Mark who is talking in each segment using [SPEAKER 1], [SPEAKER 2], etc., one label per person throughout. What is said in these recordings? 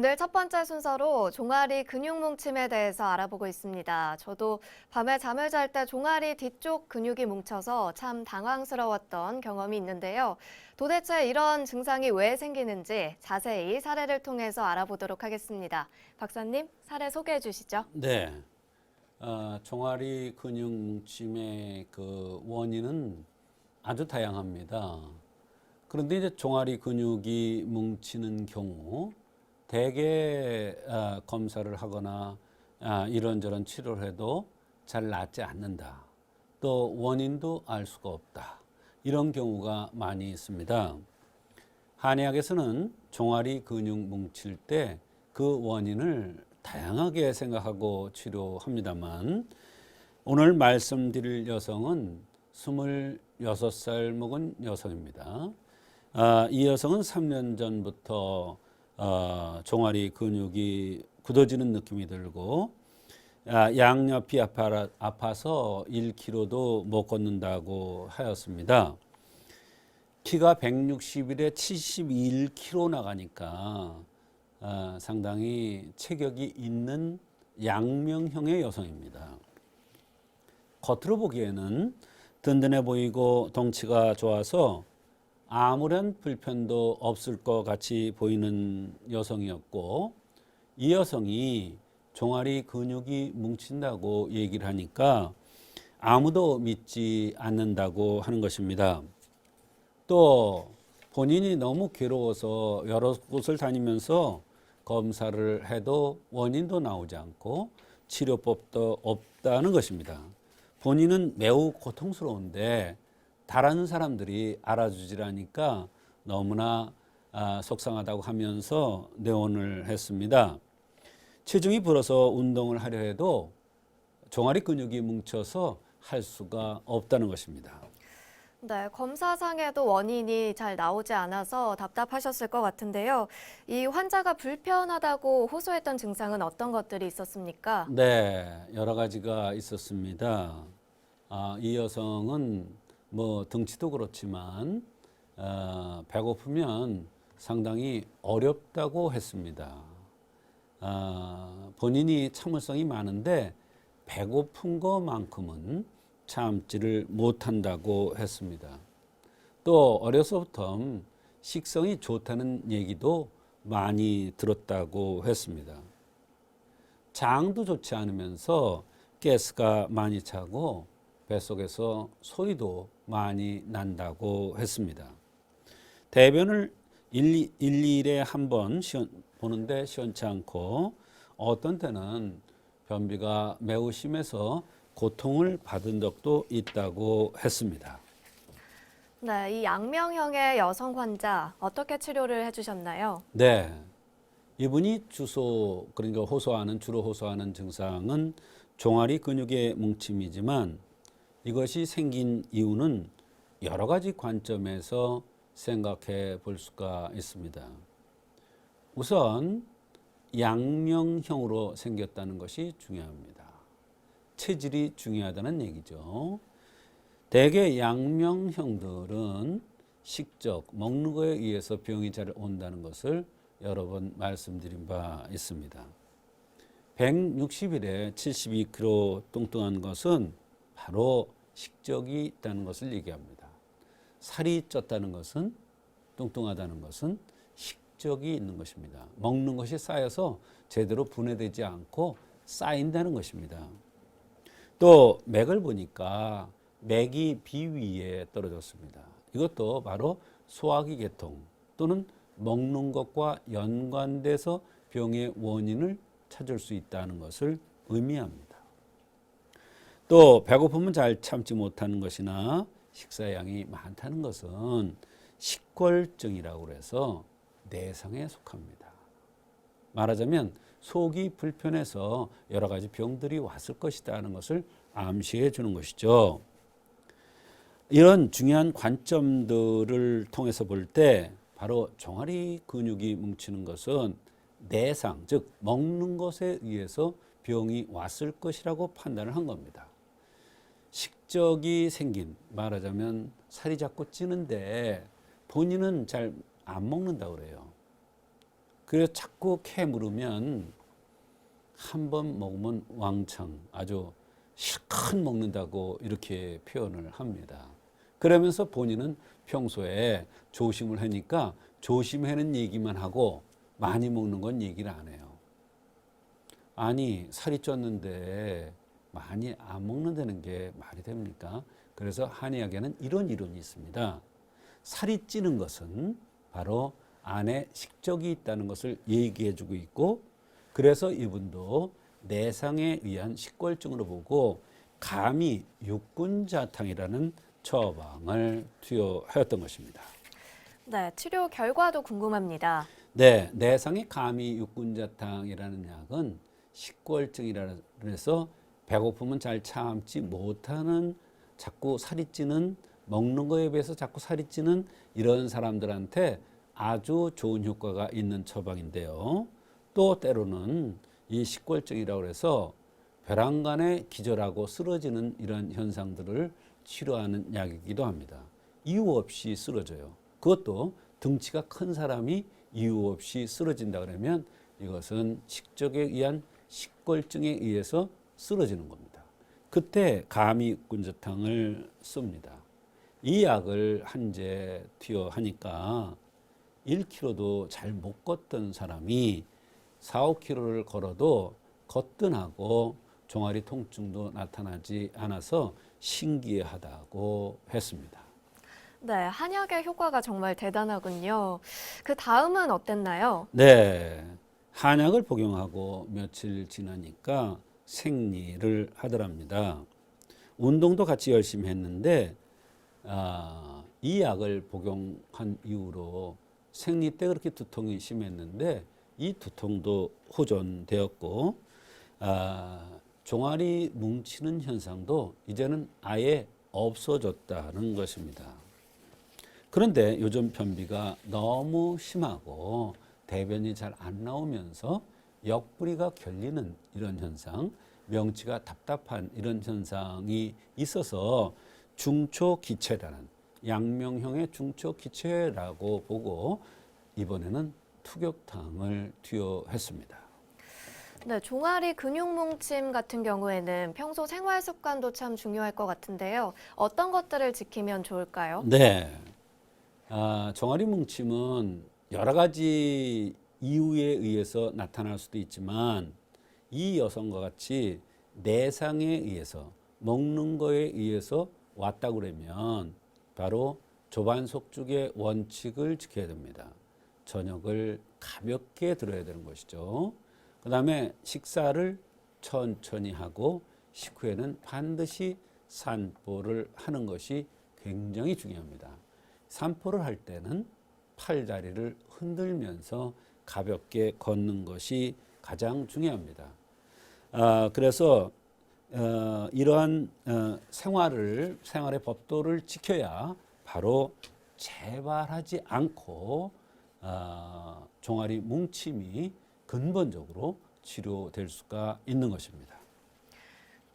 [SPEAKER 1] 오늘 첫 번째 순서로 종아리 근육 뭉침에 대해서 알아보고 있습니다. 저도 밤에 잠을 잘 때 종아리 뒤쪽 근육이 뭉쳐서 참 당황스러웠던 경험이 있는데요. 도대체 이런 증상이 왜 생기는지 자세히 사례를 통해서 알아보도록 하겠습니다. 박사님, 사례 소개해 주시죠.
[SPEAKER 2] 네. 어, 종아리 근육 뭉침의 그 원인은 아주 다양합니다. 그런데 이제 종아리 근육이 뭉치는 경우 대개 어, 검사를 하거나 아, 이런저런 치료를 해도 잘 낫지 않는다. 또 원인도 알 수가 없다. 이런 경우가 많이 있습니다. 한의학에서는 종아리 근육 뭉칠 때 그 원인을 다양하게 생각하고 치료합니다만 오늘 말씀드릴 여성은 26살 먹은 여성입니다. 아, 이 여성은 3년 전부터 어, 종아리 근육이 굳어지는 느낌이 들고 아, 양옆이 아파, 아파서 1kg도 못 걷는다고 하였습니다. 키가 160일에 71kg 나가니까 아, 상당히 체격이 있는 양명형의 여성입니다. 겉으로 보기에는 든든해 보이고 덩치가 좋아서 아무런 불편도 없을 것 같이 보이는 여성이었고 이 여성이 종아리 근육이 뭉친다고 얘기를 하니까 아무도 믿지 않는다고 하는 것입니다. 또 본인이 너무 괴로워서 여러 곳을 다니면서 검사를 해도 원인도 나오지 않고 치료법도 없다는 것입니다. 본인은 매우 고통스러운데 다른 사람들이 알아주질 않으니까 너무나 아, 속상하다고 하면서 내원을 했습니다. 체중이 불어서 운동을 하려 해도 종아리 근육이 뭉쳐서 할 수가 없다는 것입니다.
[SPEAKER 1] 네, 검사상에도 원인이 잘 나오지 않아서 답답하셨을 것 같은데요. 이 환자가 불편하다고 호소했던 증상은 어떤 것들이 있었습니까?
[SPEAKER 2] 네, 여러 가지가 있었습니다. 아, 이 여성은 뭐 등치도 그렇지만 어, 배고프면 상당히 어렵다고 했습니다. 아, 본인이 참을성이 많은데 배고픈 것만큼은 참지를 못한다고 했습니다. 또 어려서부터 식성이 좋다는 얘기도 많이 들었다고 했습니다. 장도 좋지 않으면서 가스가 많이 차고 뱃속에서 소리도 많이 난다고 했습니다. 대변을 일, 일일에 한 번 보는데 시원치 않고 어떤 때는 변비가 매우 심해서 고통을 받은 적도 있다고 했습니다.
[SPEAKER 1] 네, 이 양명형의 여성 환자 어떻게 치료를 해주셨나요?
[SPEAKER 2] 네. 이분이 주소 그러니까 호소하는 주로 호소하는 증상은 종아리 근육의 뭉침이지만 이것이 생긴 이유는 여러 가지 관점에서 생각해 볼 수가 있습니다. 우선 양명형으로 생겼다는 것이 중요합니다. 체질이 중요하다는 얘기죠. 대개 양명형들은 식적, 먹는 거에 의해서 병이 잘 온다는 것을 여러 번 말씀드린 바 있습니다. 160일에 72kg 뚱뚱한 것은 바로 식적이 있다는 것을 얘기합니다. 살이 쪘다는 것은 뚱뚱하다는 것은 식적이 있는 것입니다. 먹는 것이 쌓여서 제대로 분해되지 않고 쌓인다는 것입니다. 또 맥을 보니까 맥이 비위에 떨어졌습니다. 이것도 바로 소화기 계통 또는 먹는 것과 연관돼서 병의 원인을 찾을 수 있다는 것을 의미합니다. 또 배고픔은 잘 참지 못하는 것이나 식사량이 많다는 것은 식골증이라고 해서 내성에 속합니다. 말하자면 속이 불편해서 여러 가지 병들이 왔을 것이다 하는 것을 암시해 주는 것이죠. 이런 중요한 관점들을 통해서 볼 때 바로 종아리 근육이 뭉치는 것은 내상, 즉 먹는 것에 의해서 병이 왔을 것이라고 판단을 한 겁니다. 식적이 생긴 말하자면 살이 자꾸 찌는데 본인은 잘 안 먹는다 그래요. 그래서 자꾸 캐물으면 한 번 먹으면 왕창 아주 실컷 먹는다고 이렇게 표현을 합니다. 그러면서 본인은 평소에 조심을 하니까 조심하는 얘기만 하고 많이 먹는 건 얘기를 안 해요. 아니 살이 쪘는데 많이 안 먹는다는 게 말이 됩니까? 그래서 한의학에는 이런 이론이 있습니다. 살이 찌는 것은 바로 안에 식적이 있다는 것을 얘기해 주고 있고 그래서 이분도 내상에 의한 식골증으로 보고 감히 육군자탕이라는 처방을 투여하였던 것입니다.
[SPEAKER 1] 네, 치료 결과도 궁금합니다.
[SPEAKER 2] 네, 내상의 감이 육군자탕이라는 약은 식골증이라 그래서 배고픔은 잘 참지 못하는 자꾸 살이 찌는 먹는 거에 비해서 자꾸 살이 찌는 이런 사람들한테 아주 좋은 효과가 있는 처방인데요. 또 때로는 이 식골증이라고 해서 벼랑간에 기절하고 쓰러지는 이런 현상들을 치료하는 약이기도 합니다. 이유 없이 쓰러져요. 그것도 등치가 큰 사람이 이유 없이 쓰러진다 그러면 이것은 식적에 의한 식골증에 의해서 쓰러지는 겁니다. 그때 감이 군저탕을 씁니다. 이 약을 한 제 투여하니까 1km도 잘 못 걷던 사람이 4, 5km를 걸어도 거뜬하고 종아리 통증도 나타나지 않아서 신기하다고 했습니다.
[SPEAKER 1] 네, 한약의 효과가 정말 대단하군요. 그 다음은 어땠나요?
[SPEAKER 2] 네. 한약을 복용하고 며칠 지나니까 생리를 하더랍니다. 운동도 같이 열심히 했는데 아, 이 약을 복용한 이후로 생리 때 그렇게 두통이 심했는데 이 두통도 호전되었고 아, 종아리 뭉치는 현상도 이제는 아예 없어졌다는 것입니다. 그런데 요즘 변비가 너무 심하고 대변이 잘 안 나오면서 옆구리가 결리는 이런 현상, 명치가 답답한 이런 현상이 있어서 중초기체라는 양명형의 중초기체라고 보고 이번에는 투격탕을 투여했습니다.
[SPEAKER 1] 네, 종아리 근육 뭉침 같은 경우에는 평소 생활 습관도 참 중요할 것 같은데요. 어떤 것들을 지키면 좋을까요?
[SPEAKER 2] 네. 아, 종아리 뭉침은 여러 가지 이유에 의해서 나타날 수도 있지만 이 여성과 같이 내상에 의해서 먹는 거에 의해서 왔다 그러면 바로 조반속죽의 원칙을 지켜야 됩니다. 저녁을 가볍게 들어야 되는 것이죠. 그 다음에 식사를 천천히 하고 식후에는 반드시 산보를 하는 것이 굉장히 중요합니다. 산보를 할 때는 팔다리를 흔들면서 가볍게 걷는 것이 가장 중요합니다. 아, 그래서 어, 이러한 어, 생활을 생활의 법도를 지켜야 바로 재발하지 않고 어, 종아리 뭉침이 근본적으로 치료될 수가 있는 것입니다.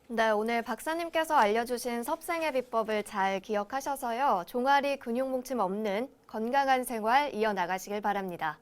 [SPEAKER 1] 네, 오늘 박사님께서 알려주신 섭생의 비법을 잘 기억하셔서요. 종아리 근육 뭉침 없는 건강한 생활 이어나가시길 바랍니다.